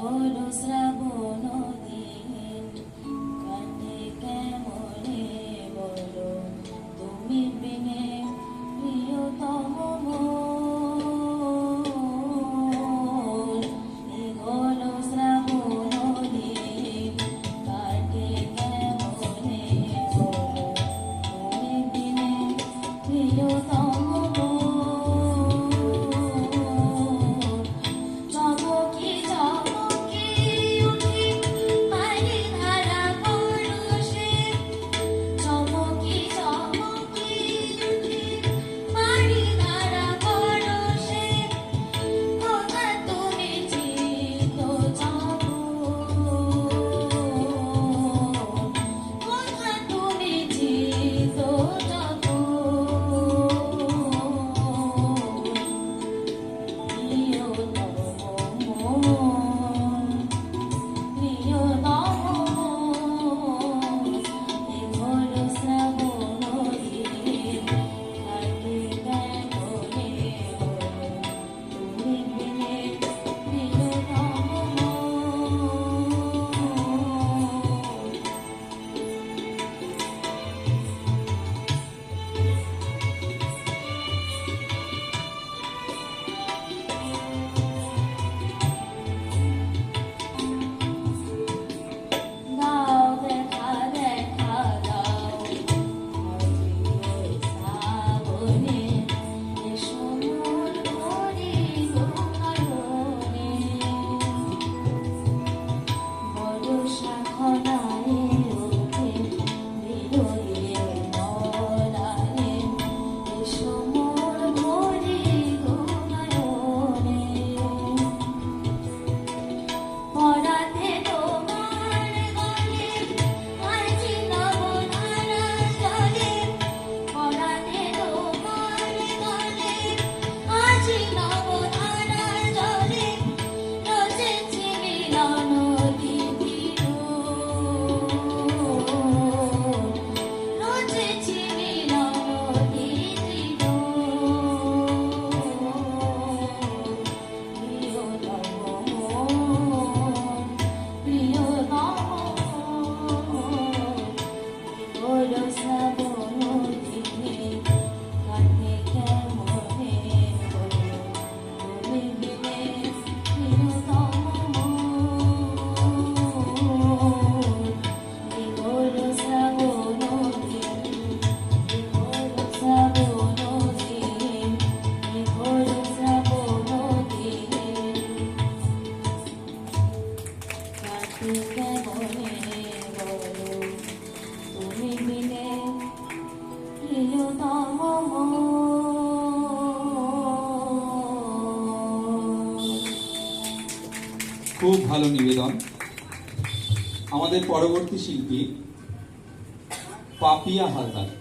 ঘন শ্রাবণ খুব ভালো নিবেদন। আমাদের পরবর্তী শিল্পী পাপিয়া হালদার।